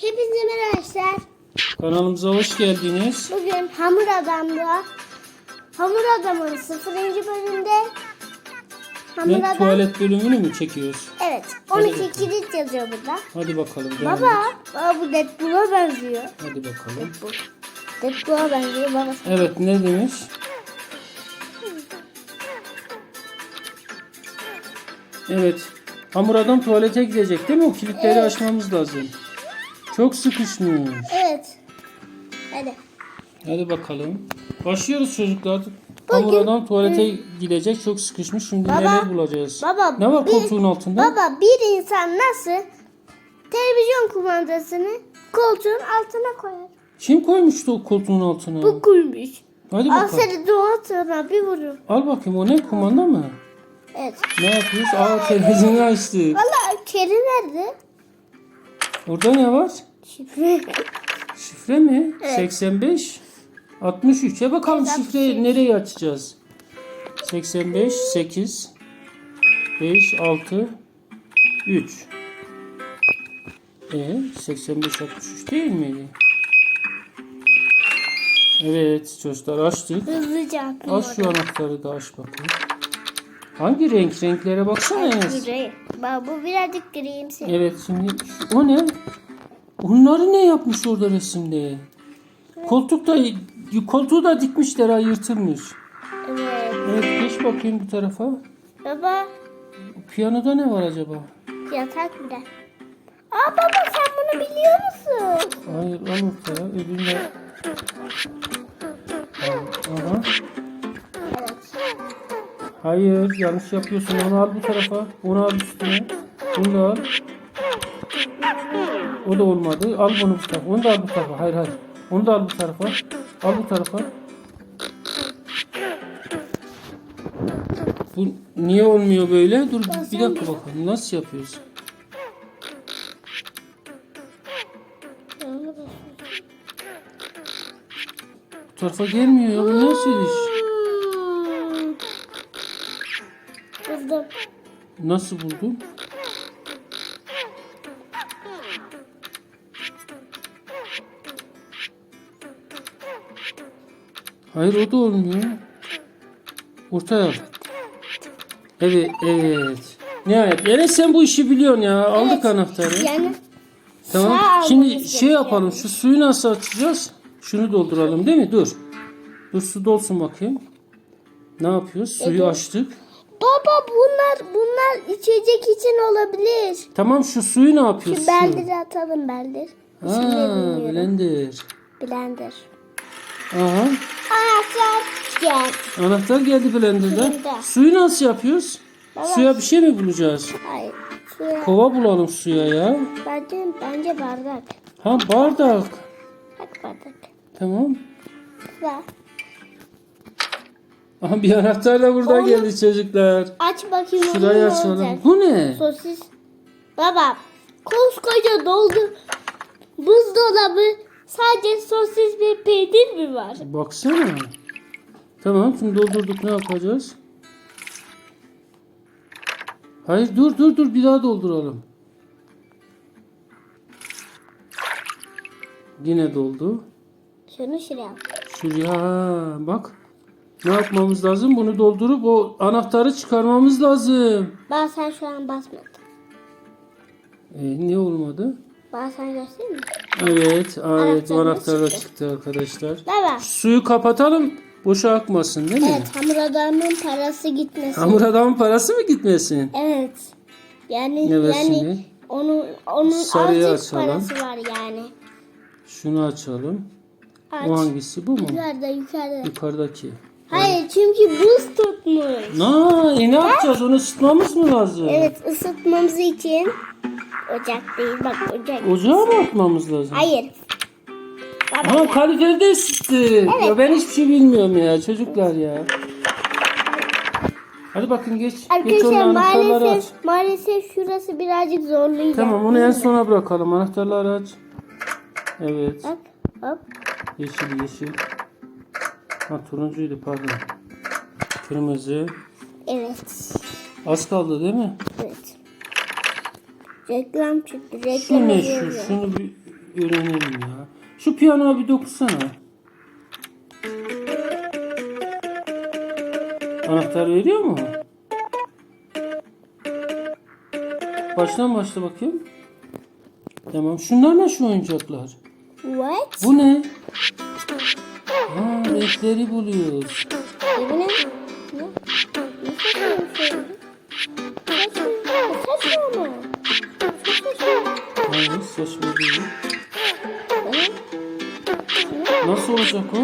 Hepinize merhaba arkadaşlar. Kanalımıza hoş geldiniz. Bugün Hamur Adam'da Hamur Adam'ın 0. bölümünde Hamur Ne Adam tuvalet bölümünü mü çekiyoruz? Evet 12 kilit yazıyor burada. Hadi bakalım. devam Baba, et. baba bu Deadpool'a benziyor. Hadi bakalım. Deadpool'a benziyor baba. Evet ne demiş? Evet. Hamur adam tuvalete gidecek değil mi? O kilitleri Evet. açmamız lazım. Çok sıkışmış. Evet. Hadi. Hadi bakalım. Başlıyoruz çocuklar. Bugün- Hamur adam tuvalete gidecek. Çok sıkışmış. Şimdi Baba, neler bulacağız? Baba ne var bir- koltuğun altında? Baba bir insan nasıl televizyon kumandasını koltuğun altına koyar? Kim koymuştu o koltuğun altına? Bu koymuş. Hadi bakalım. Aferin dua sana bir vurur. Al bakayım o ne kumanda mı? Evet. Ne yapıyoruz? Aa televizyonu açtık. Valla keri nerede? Orada ne var? Şifre. Şifre mi? Evet. 85 63. Ya bakalım Evet, şifreyi nereye açacağız? 85 8 5 6 3 E 85 63 değil miydi? Evet çocuklar açtık. Hızlıca. Aç şu anahtarı da aç bakayım. Hangi renk? Renklere baksana Enes. Gri. Bak bu birazcık grimsi. Evet şimdi o ne? Onları ne yapmış orada resimde? Koltuk da koltuğu da dikmişler ha yırtılmış. Evet. Evet geç bakayım bu tarafa. Baba Piyanoda ne var acaba? yatak bile. Aa baba sen bunu biliyor musun? Hayır al ortaya öbürüne. Aha. Hayır yanlış yapıyorsun onu al bu tarafa. Onu al üstüne. Bunu da al. O da olmadı. Al bunu bu tarafa. Onu da al bu tarafa. Hayır hayır. Onu da al bu tarafa. Al bu tarafa. Bu niye olmuyor böyle? Dur bir dakika bakalım. Nasıl yapıyoruz? Bu tarafa gelmiyor ya. Bu nasıl iş? Nasıl buldun? Hayır o da olmuyor. Ortaya al. Evet, evet. Nihayet. Enes sen bu işi biliyorsun ya. Aldık Evet. anahtarı. Yani Tamam. Şimdi şey yapalım. Şu suyu nasıl açacağız? Şunu dolduralım değil mi? Dur. Dur su dolsun bakayım. Ne yapıyoruz? Suyu dur. açtık. Baba bunlar bunlar içecek için olabilir. Tamam şu suyu ne yapıyoruz? Şu beldiri atalım beldir. Ha, blender. Blender. Aha. Anahtar gel. Anahtar geldi blender'dan. Blender. Suyu nasıl yapıyoruz? Baba. Suya bir şey mi bulacağız? Hayır. Suya. Kova bulalım suya ya. Bence, bence bardak. Ha bardak. Bak bardak. Tamam. Ver. Aha bir anahtar da burada Oğlum. geldi çocuklar. Aç bakayım ne açalım. Bu ne? Sosis. Baba koskoca doldu buzdolabı sadece sosis ve peynir mi var? Baksana. Tamam şimdi doldurduk ne yapacağız? Hayır dur dur dur bir daha dolduralım. Yine doldu. Şunu şuraya. Şuraya bak. Ne yapmamız lazım? Bunu doldurup o anahtarı çıkarmamız lazım. Bak sen şu an basmadın. E, niye olmadı? Bak sen göstereyim mi? Evet, evet o anahtar da çıktı. çıktı arkadaşlar. Baba. Suyu kapatalım. Boşa akmasın değil mi? Evet hamur adamın parası gitmesin. Hamur adamın parası mı gitmesin? Evet. Yani versin yani onun onun Sarıyı azıcık açalım. parası var yani. Şunu açalım. Aç. O hangisi? Bu mu? Yukarıda yukarıda. Yukarıdaki. Hayır çünkü buz tutmuş. Na, e ne yapacağız? Onu ısıtmamız mı lazım? Evet ısıtmamız için ocak değil bak ocak. Ocağa mı atmamız lazım? Hayır. Baba Ama kaloriferi ısıttı. Ya ben hiçbir şey bilmiyorum ya çocuklar ya. Hadi bakın geç. geç Arkadaşlar onun anahtarları aç. maalesef maalesef şurası birazcık zorlayacak. Tamam onu en sona bırakalım. Anahtarları aç. Evet. Bak hop. Yeşil yeşil. Ha turuncuydu pardon. Kırmızı. Evet. Az kaldı değil mi? Evet. Reklam çıktı. Şu Reklam ne şu? Şunu bir öğrenelim ya. Şu piyanoya bir dokunsana. Anahtar veriyor mu? Baştan başla bakayım. Tamam. Şunlar ne şu oyuncaklar? What? Bu ne? Ha, renkleri buluyoruz. Ne? Nasıl bir? Saçma. Saçma mı? Saçma. Hayır saçma değil. Ne? Nasıl olacak o?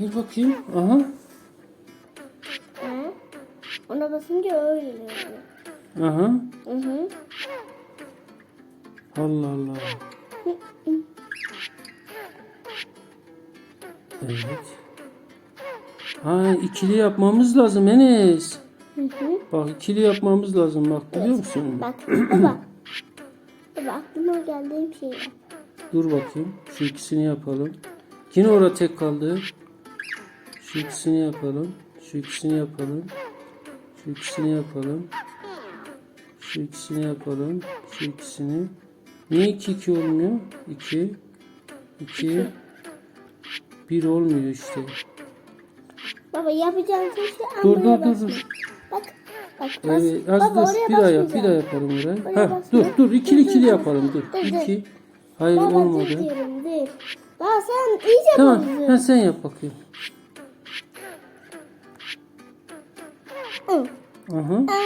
Bir bakayım. Aha. Ha? Ona basınca öyle oluyor. Aha. Hı hı. Allah Allah. Evet. Ha ikili yapmamız lazım Enes. Hı hı. Bak ikili yapmamız lazım bak biliyor musun? Bak baba. Baba aklıma geldiğim şey. Dur bakayım. Şu ikisini yapalım. Yine orada tek kaldı. Şu ikisini yapalım. Şu ikisini yapalım. Şu ikisini yapalım. Şu ikisini yapalım. Şu ikisini. Niye 2 2 olmuyor? 2 2 1 olmuyor işte. Baba yapacağım şey Dur dur dur dur. Bak bak bas. Evet, az baba dur. oraya Bir daha yap, bir daha yapalım oraya. Oraya Ha, dur dur ikili Dur, ikili dur, yapalım dur. dur, dur. 2 Hayır Baba dur olmadı. diyorum dur. Baba sen iyice Tamam, bozdun. ha, sen yap bakayım. Hı. Aha. Ha.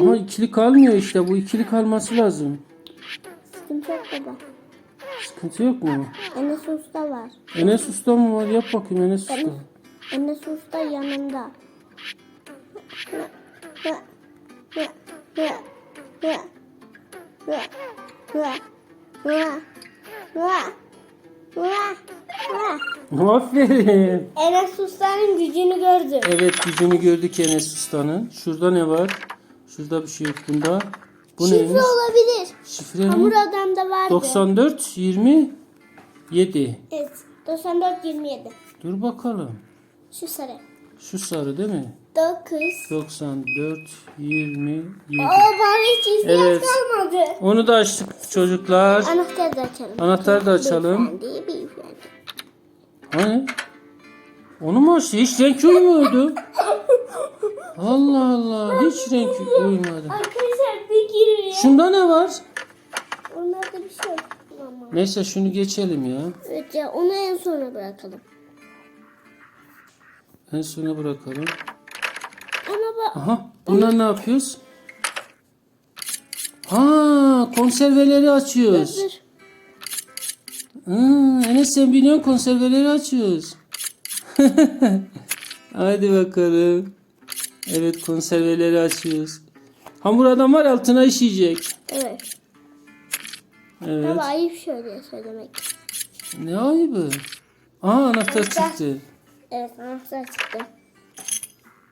Ama ikili kalmıyor işte. Bu ikili kalması lazım. Sıkıntı yok baba. Sıkıntı yok mu? Enes Usta var. Enes Usta mı var? Yap bakayım Enes Usta. Enes, Enes Usta yanımda. Aferin. Enes Usta'nın gücünü gördüm. Evet gücünü gördük Enes Usta'nın. Şurada ne var? Şurada bir şey yok bunda. Bu Şifre neymiş? olabilir. Şifre Hamur mi? adamda vardı. 94 27. Evet. 94 27. Dur bakalım. Şu sarı. Şu sarı değil mi? 9. 94 27. Oo bari hiç ihtiyaç Evet. kalmadı. Onu da açtık çocuklar. Anahtarı da açalım. Anahtarı da açalım. Beyefendi, beyefendi. Hani? Onu mu açtı? Hiç renk uymuyordu. Allah Allah. Hiç renk uymadı. Arkadaşlar bir giriyor. Şunda ne var? Onlarda bir şey yok. Ama. Neyse şunu geçelim ya. Evet ya onu en sona bırakalım. En sona bırakalım. Ama bak Aha. Bunlar ne yapıyoruz? Ha, konserveleri açıyoruz. dur. Hmm, Enes sen biliyorsun konserveleri açıyoruz. Hadi bakalım. Evet konserveleri açıyoruz. Hamur adam var altına işeyecek. Evet. Evet. Baba ayıp şöyle söylemek. Ne ayıbı? Aa anahtar çıktı. Evet anahtar çıktı.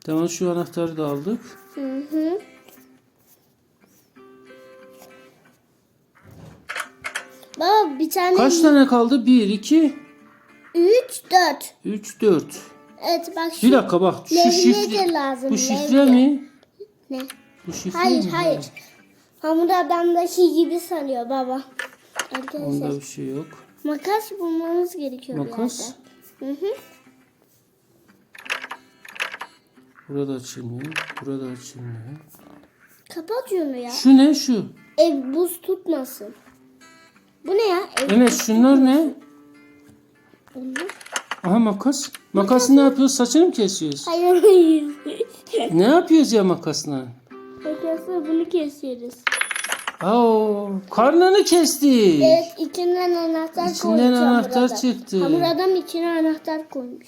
Tamam şu anahtarı da aldık. Hı hı. Baba bir tane Kaç tane kaldı? 1, 2, 3 4. 3, 4. Evet bak şu Bir dakika bak. Şu şifre, lazım. bu şifre levye. mi? Ne? Bu şifre Hayır mi? hayır. Hamur adamdaki gibi sanıyor baba. Onda Arkadaşlar bir şey yok. makas bulmamız gerekiyor Makas. Hı hı. Burada açılmıyor. Burada açılmıyor. Kapat şunu ya. Şu ne şu? Ev buz tutmasın. Bu ne ya? Ev Evet şunlar ne? Bunlar. Aha makas. Makası ne yapıyoruz? Saçını mı kesiyoruz? Hayır. Ne yapıyoruz ya makasla? Arkadaşlar bunu kesiyoruz. Aa, karnını kestik. Evet içinden anahtar İçinden koymuş hamur anahtar adam. çıktı. Hamur adam içine anahtar koymuş.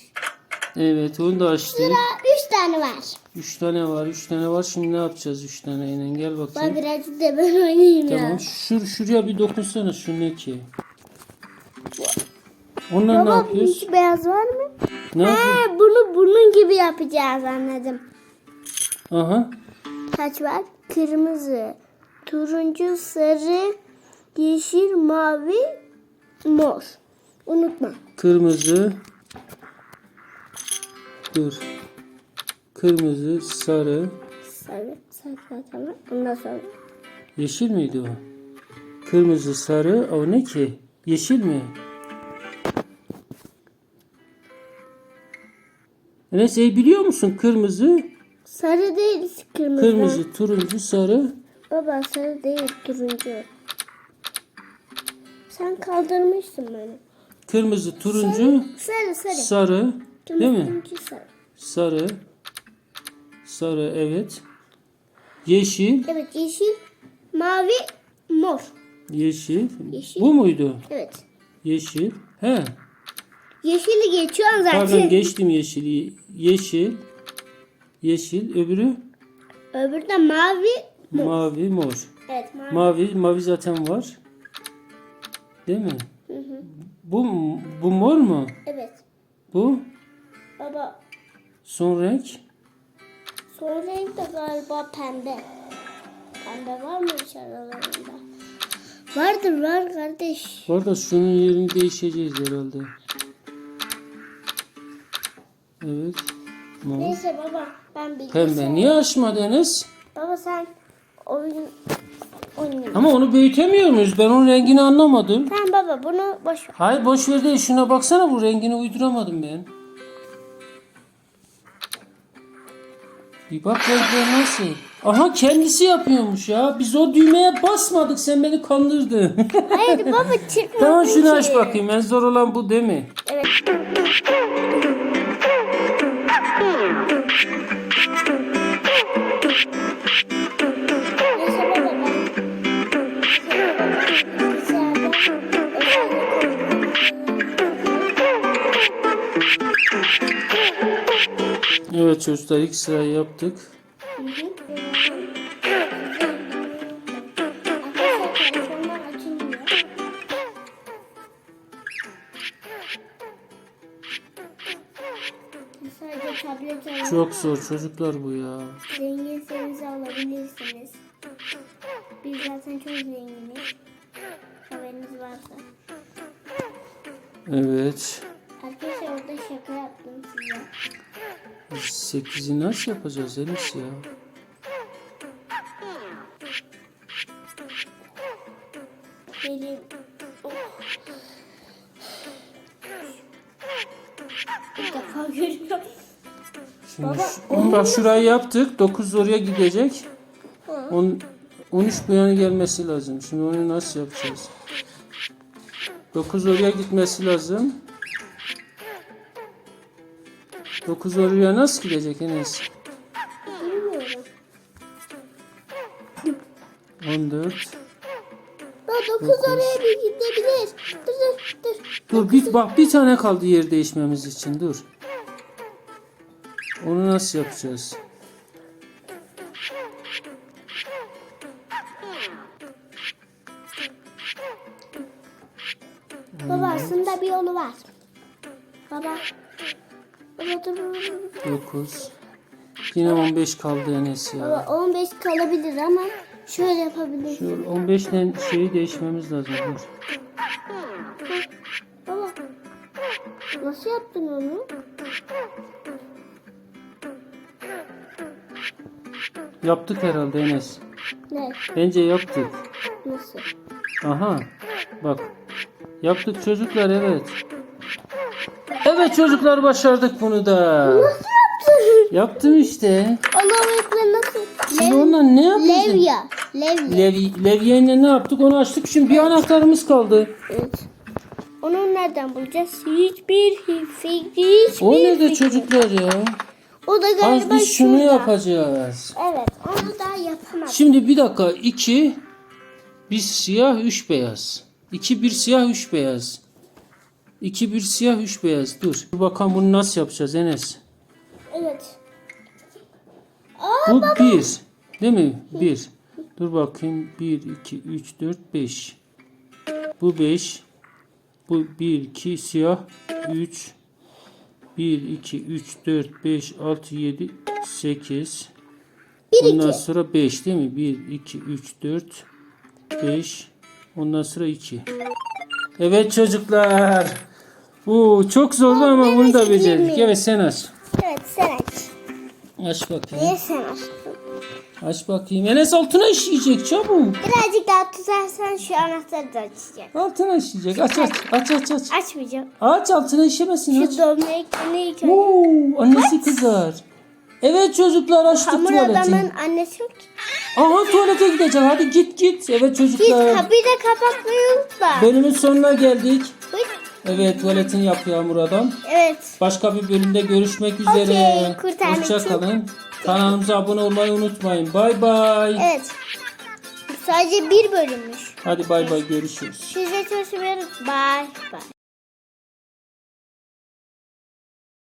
Evet onu da açtık. Sıra 3 tane var. Üç tane var. Üç tane var. Şimdi ne yapacağız üç taneyle? Gel Bak bakayım. birazcık da ben oynayayım ya. Tamam. Şur, şuraya bir dokunsana. Şu ne ki? Onlar ne Baba yapıyoruz? hiç beyaz var mı? Ne yapıyoruz? He bunu bunun gibi yapacağız anladım. Aha. Kaç var? Kırmızı, turuncu, sarı, yeşil, mavi, mor. Unutma. Kırmızı. Dur. Kırmızı, sarı, Sarı, sarı tamam. Ondan sonra Yeşil miydi o? Kırmızı, sarı. O ne ki? Yeşil mi? E, biliyor musun? Kırmızı, Sarı değil kırmızı. kırmızı, turuncu, sarı. Baba sarı değil turuncu. Sen kaldırmışsın beni. Kırmızı, turuncu, Sarı sarı. sarı. Değil mi? Turuncu sarı. Sarı. Sarı evet. Yeşil. Evet yeşil, mavi, mor. Yeşil. Yeşil. Bu muydu? Evet. Yeşil. He. Yeşili geçiyorsun zaten. Pardon geçtim yeşili. Yeşil. Yeşil. Öbürü Öbürü de mavi. mavi, mor. Evet mavi. Mavi, mavi zaten var. Değil mi? Bu bu mor mu? Evet. Bu Baba son renk. son renk de galiba pembe. Pembe var mı aralarında? Vardır var kardeş. Bu arada şunun yerini değişeceğiz herhalde. Evet. Mor. Neyse baba ben bilgisayar. Pembe. Niye açmadınız? Baba sen oyun oynuyorsun. Ama onu büyütemiyor muyuz? Ben onun rengini anlamadım. Tamam baba bunu boş ver. Hayır boş ver değil. Şuna baksana bu rengini uyduramadım ben. Bir bak renkler nasıl? Aha kendisi yapıyormuş ya. Biz o düğmeye basmadık. Sen beni kandırdın. Hayır baba çıkma. tamam şunu aç bakayım. En zor olan bu değil mi? Evet. Evet çocuklar ilk sırayı yaptık. Zor çocuklar bu ya. zenginseniz alabilirsiniz. Biz zaten çok zenginiz. Haberiniz varsa. Evet. Arkadaşlar orada şaka yaptım size. 8'i nasıl yapacağız Enes ya? Bak şurayı yaptık. 9 oraya gidecek. On, 13 bu yana gelmesi lazım. Şimdi onu nasıl yapacağız? 9 oraya gitmesi lazım. 9 oraya nasıl gidecek Enes? Bilmiyorum. 14. Daha 9 oraya bir gidebilir. Dur dur dur. Dur bir, bak bir tane kaldı yer değişmemiz için dur. Onu nasıl yapacağız? Baba aslında bir yolu var. Baba. 9. Yine 15 kaldı Enes ya. Baba 15 kalabilir ama şöyle yapabilir. Şu 15'ten şeyi değişmemiz lazım. Dur. Baba. Nasıl yaptın onu? Yaptık herhalde Enes. Ne? Bence yaptık. Nasıl? Aha. Bak. Yaptık çocuklar evet. Evet çocuklar başardık bunu da. Nasıl yaptın? Yaptım işte. Allah'ım ekber nasıl? Şimdi ondan ne yapacağız? Levya. Levya. Levi, Levye'yle ne yaptık onu açtık. Şimdi bir anahtarımız kaldı. Evet. Onu nereden bulacağız? Hiçbir fikri, hiçbir O ne de fikri. çocuklar ya? O da Az galiba biz şunu şurada. yapacağız. Evet, onu daha yapamadım. Şimdi bir dakika. iki bir siyah, üç beyaz. İki bir siyah, üç beyaz. İki bir siyah, üç beyaz. Dur. Dur bakalım bunu nasıl yapacağız Enes? Evet. Aa, Bu bir. Değil mi? Bir. Dur bakayım. Bir, iki, üç, dört, beş. Bu beş. Bu bir, iki, siyah. Üç. Bir, iki, üç, dört, beş, altı, yedi, sekiz. bir Ondan iki. sonra 5 değil mi? 1, 2, 3, 4, 5. Ondan sonra 2. Evet çocuklar. Bu çok zordu ama ben bunu da becerdik. Evet sen aç. Evet, sen aç. Aç bakayım. Niye sen açtın? Aç bakayım. Enes altına işleyecek çabuk. Birazcık daha tutarsan şu anahtarı da açacağım. Altına işleyecek. Aç aç aç aç aç. Açmayacağım. Aç altına işemesin aç. Şu domlayıklarını ilk önce. Oo, annesi kızar. Evet çocuklar açtık Hamur tuvaleti. adamın annesi yok ki. Aha tuvalete gideceğim. Hadi git git. Evet Git çocuklar. kapıyı da kapatmayı unutma. Bölümün sonuna geldik. Buyur. Evet tuvaletini yapıyor Hamur Adam. Evet. Başka bir bölümde görüşmek üzere. Okey, kurtarmak için. Hoşçakalın. Kanalımıza abone olmayı unutmayın. Bay bay. Evet. Sadece bir bölümmüş. Hadi bay bay görüşürüz. Size seviyorum. Bye bye.